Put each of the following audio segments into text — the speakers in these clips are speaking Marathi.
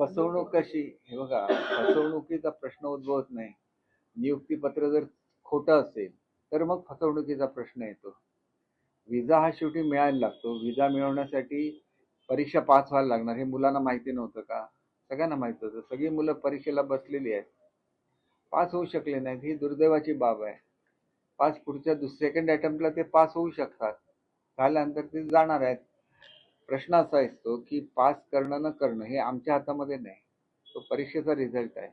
फसवणूक कशी? हे बघा फसवणुकीचा प्रश्न उद्भवत नाही. नियुक्तीपत्र जर खोटं असेल तर मग फसवणुकीचा प्रश्न येतो. विजा हा शेवटी मिळायला लागतो. विजा मिळवण्यासाठी परीक्षा पास व्हायला लागणार. हे मुलांना माहिती नव्हतं का? सगळ्यांना माहिती होतं. सगळी मुलं परीक्षेला बसलेली आहेत. पास होऊ शकले नाहीत. ही दुर्दैवाची बाब आहे. पास पुढच्या दुस सेकंड अटेम्प्टला ते पास होऊ शकतात. झाल्यानंतर ते जाणार आहेत. प्रश्न असा असतो की पास करणं न करणं हे आमच्या हातामध्ये नाही. तो परीक्षेचा रिझल्ट आहे.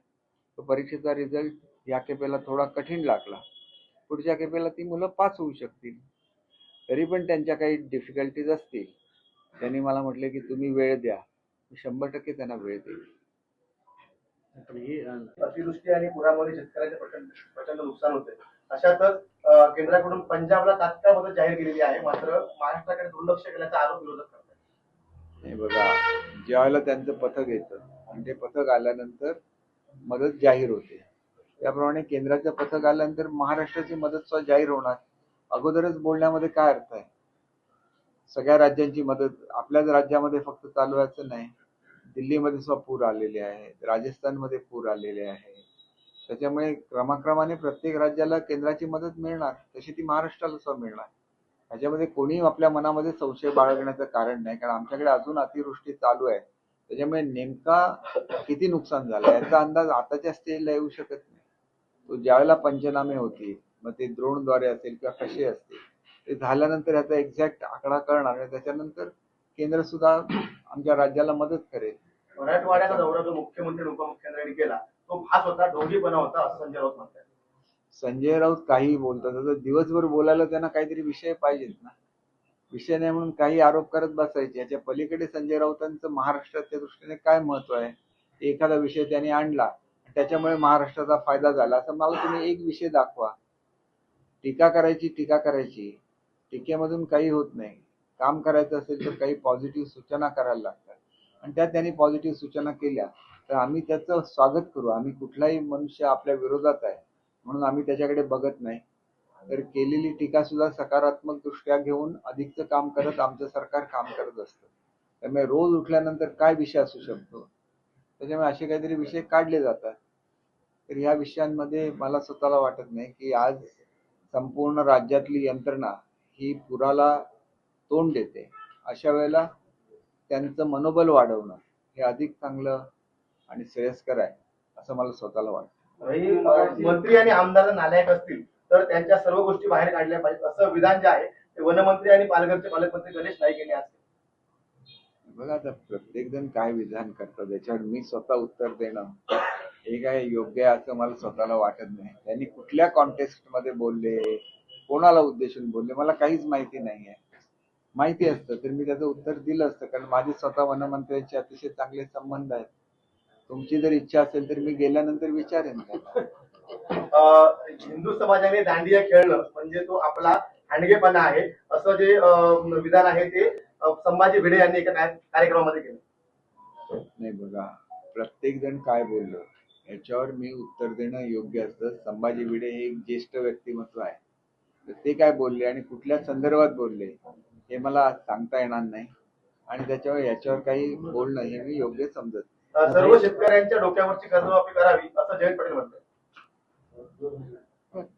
तो परीक्षेचा रिझल्ट या केपेला थोडा कठीण लागला. पुढच्या केपेला ती मुलं पास होऊ शकतील. तरी पण त्यांच्या काही डिफिकल्टीज असतील. त्यांनी मला म्हटले की तुम्ही वेळ द्या. मी शंभर टक्के त्यांना वेळ देईल अतिवृष्टी आणि पुरामुळे शेतकऱ्यांचे प्रचंड प्रचंड नुकसान होते. अशातच केंद्राकडून पंजाबला तात्काळ मदत जाहीर केलेली आहे. मात्र महाराष्ट्राकडे दुर्लक्ष केल्याचा आरोप विरोधक हे बघा ज्यावेळेला त्यांचं पथक येतं आणि ते पथक आल्यानंतर मदत जाहीर होते. त्याप्रमाणे केंद्राचं पथक आल्यानंतर महाराष्ट्राची मदत सुद्धा जाहीर होणार. अगोदरच बोलण्यामध्ये काय अर्थ आहे? सगळ्या राज्यांची मदत आपल्याच राज्यामध्ये फक्त चालू आहे असं नाही. दिल्लीमध्ये सुद्धा पूर आलेले आहेत राजस्थानमध्ये पूर आलेले आहे त्याच्यामुळे क्रमाक्रमाने प्रत्येक राज्याला केंद्राची मदत मिळणार तशी ती महाराष्ट्राला सुद्धा मिळणार. ह्याच्यामध्ये कोणी आपल्या मनामध्ये संशय बाळगण्याचं कारण नाही कारण आमच्याकडे अजून अतिवृष्टी चालू आहे. त्याच्यामुळे नेमका किती नुकसान झालं याचा अंदाज आताच्या स्टेजला येऊ शकत नाही. तो ज्यावेळेला पंचनामे होतील मग ते द्रोणद्वारे असेल किंवा कसे असतील ते झाल्यानंतर याचा एक्झॅक्ट आकडा कळणार आणि त्याच्यानंतर केंद्र सुद्धा आमच्या राज्याला मदत करेल. मराठवाड्याचा दौरा जो मुख्यमंत्री उपमुख्यमंत्र्यांनी केला तो भास होता ढोंगीपणा होता असं संजय राऊत म्हणतात. संजय राऊत काहीही बोलतात. आता दिवसभर बोलायला त्यांना काहीतरी विषय पाहिजेत ना. विषय नाही म्हणून काही आरोप करत बसायचे. याच्या पलीकडे संजय राऊतांचं महाराष्ट्राच्या दृष्टीने काय महत्त्व आहे? एखादा विषय त्यांनी आणला त्याच्यामुळे महाराष्ट्राचा फायदा झाला. असं मला तुम्ही एक विषय दाखवा. टीका करायची टीका करायची. टीकेमधून काही होत नाही. काम करायचं असेल तर काही पॉझिटिव्ह सूचना करायला लागतात. आणि त्या त्यांनी पॉझिटिव्ह सूचना केल्या. तर आम्ही त्याचं स्वागत करू. आम्ही कुठलाही मनुष्य आपल्या विरोधात आहे. म्हणून आम्ही त्याच्याकडे बघत नाही. तर केलेली टीका सुद्धा सकारात्मक दृष्ट्या घेऊन अधिकचं काम करत आमचं सरकार काम करत असतं. त्यामुळे रोज उठल्यानंतर काय विषय असू शकतो? त्याच्यामुळे असे काहीतरी विषय काढले जातात. तर ह्या विषयांमध्ये मला स्वतःला वाटत नाही की आज संपूर्ण राज्यातली यंत्रणा ही पुराला तोंड देते. अशा वेळेला त्यांचं मनोबल वाढवणं हे अधिक चांगलं आणि श्रेयस्कर आहे असं मला स्वतःला वाटतं. मंत्री आणि आमदार नालायक असतील तर त्यांच्या सर्व गोष्टी बाहेर काढल्या पाहिजेत. असं विधान जे आहे ते वनमंत्री आणि पालघरचे पालकमंत्री गणेश नाईक यांनी आज बघा आता प्रत्येक जण काय विधान करतात याच्यावर मी स्वतः उत्तर देणं हे काय योग्य आहे असं मला स्वतःला वाटत नाही. त्यांनी कुठल्या कॉन्टेक्स्टमध्ये बोलले कोणाला उद्देशून बोलले मला काहीच माहिती नाही आहे माहिती असतं तर मी त्याचं उत्तर दिलं असतं कारण माझे स्वतः वनमंत्र्यांचे अतिशय चांगले संबंध आहेत. तुमची जर इच्छा असेल तर मी गेल्यानंतर विचारेन हिंदू समाजाने दांडिया खेळणं म्हणजे तो आपला हांडगेपणा आहे. असं जे विधान आहे ते संभाजी भिडे यांनी एका कार्य- कार्यक्रमामध्ये केलं. नाही बघा प्रत्येक जण काय बोललो? याच्यावर मी उत्तर देणं योग्य असतं. संभाजी भिडे हे एक ज्येष्ठ व्यक्तिमत्व आहे. तर ते काय बोलले आणि कुठल्या संदर्भात बोलले हे मला सांगता येणार नाही. आणि त्याच्यावर याच्यावर काही बोलणं हे मी योग्य समजत सर्व शेतकऱ्यांच्या डोक्यावरची कर्जमाफी करावी असं जयंत पाटील म्हणतात.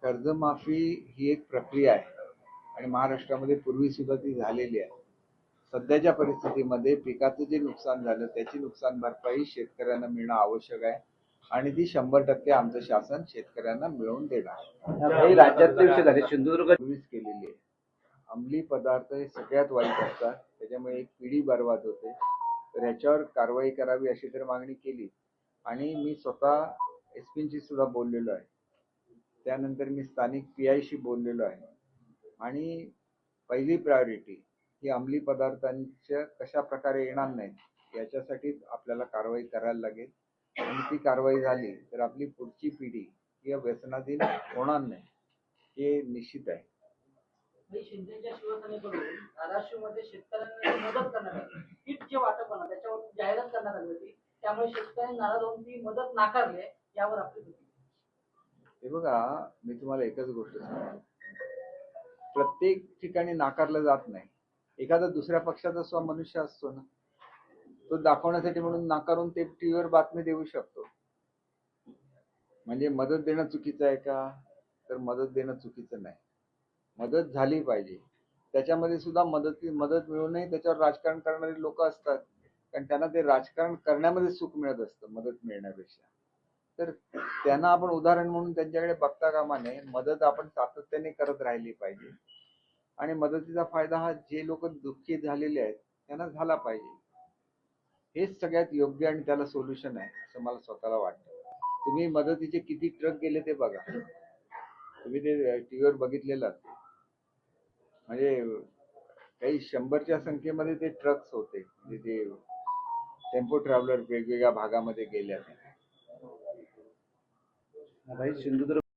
कर्जमाफी ही एक प्रक्रिया आहे. आणि महाराष्ट्रामध्ये पूर्वी सुद्धा ती झालेली आहे. सध्याच्या परिस्थितीमध्ये पिकाचं जे नुकसान झालं त्याची नुकसान भरपाई शेतकऱ्यांना मिळणं आवश्यक आहे. आणि ती शंभर टक्के आमचं शासन शेतकऱ्यांना मिळवून देणार काही राज्यातले विषय झाले. सिंधुदुर्ग केलेली आहे. अंमली पदार्थ हे सगळ्यात वाईट असतात. त्याच्यामुळे एक पिढी बर्बाद होते. तर ह्याच्यावर कारवाई करावी अशी तर मागणी केली. आणि मी स्वतः एस पींशी सुद्धा बोललेलो आहे. त्यानंतर मी स्थानिक पी आयशी बोललेलो आहे. आणि पहिली प्रायोरिटी ही अंमली पदार्थांच्या कशा प्रकारे येणार नाहीत याच्यासाठीच आपल्याला कारवाई करायला लागेल. आणि ती कारवाई झाली तर आपली पुढची पिढी या व्यसनाधीन होणार नाही हे निश्चित आहे. मी शिंदेच्या शिवसेनेकडून धाराशिवमध्ये शेतकऱ्यांना मदत करण्यात आली किट जे वाटप होणार त्याच्यावर जाहिरात करण्यात आली होती त्यामुळे शेतकऱ्यांनी नाराज होऊन ती मदत नाकारली यावर आपली प्रतिक्रिया हे बघा मी तुम्हाला एकच गोष्ट सांगतो. प्रत्येक ठिकाणी नाकारलं जात नाही. एखादा दुसऱ्या पक्षाचा स्व मनुष्य असतो ना तो दाखवण्यासाठी म्हणून नाकारून ते टीव्हीवर बातमी देऊ शकतो. म्हणजे मदत देणं चुकीचं आहे का? तर मदत देणं चुकीचं नाही. मदत झाली पाहिजे. त्याच्यामध्ये सुद्धा मदत मदत मिळूनही त्याच्यावर राजकारण करणारे लोक असतात. कारण त्यांना ते राजकारण करण्यामध्ये सुख मिळत असतं मदत मिळण्यापेक्षा. तर त्यांना आपण उदाहरण म्हणून त्यांच्याकडे बघता कामा नये. मदत आपण सातत्याने करत राहिली पाहिजे. आणि मदतीचा फायदा हा जे लोक दुःखी झालेले आहेत त्यांना झाला पाहिजे. हेच सगळ्यात योग्य आणि त्याला सोल्युशन आहे असं मला स्वतःला वाटतं. तुम्ही मदतीचे किती ट्रक गेले ते बघा. तुम्ही ते टीव्हीवर बघितलेलं म्हणजे काही शंभरच्या संख्येमध्ये ते ट्रक्स होते. म्हणजे ते टेम्पो ट्रॅव्हलर वेगवेगळ्या भागामध्ये गेले भाई सिंधुदुर्ग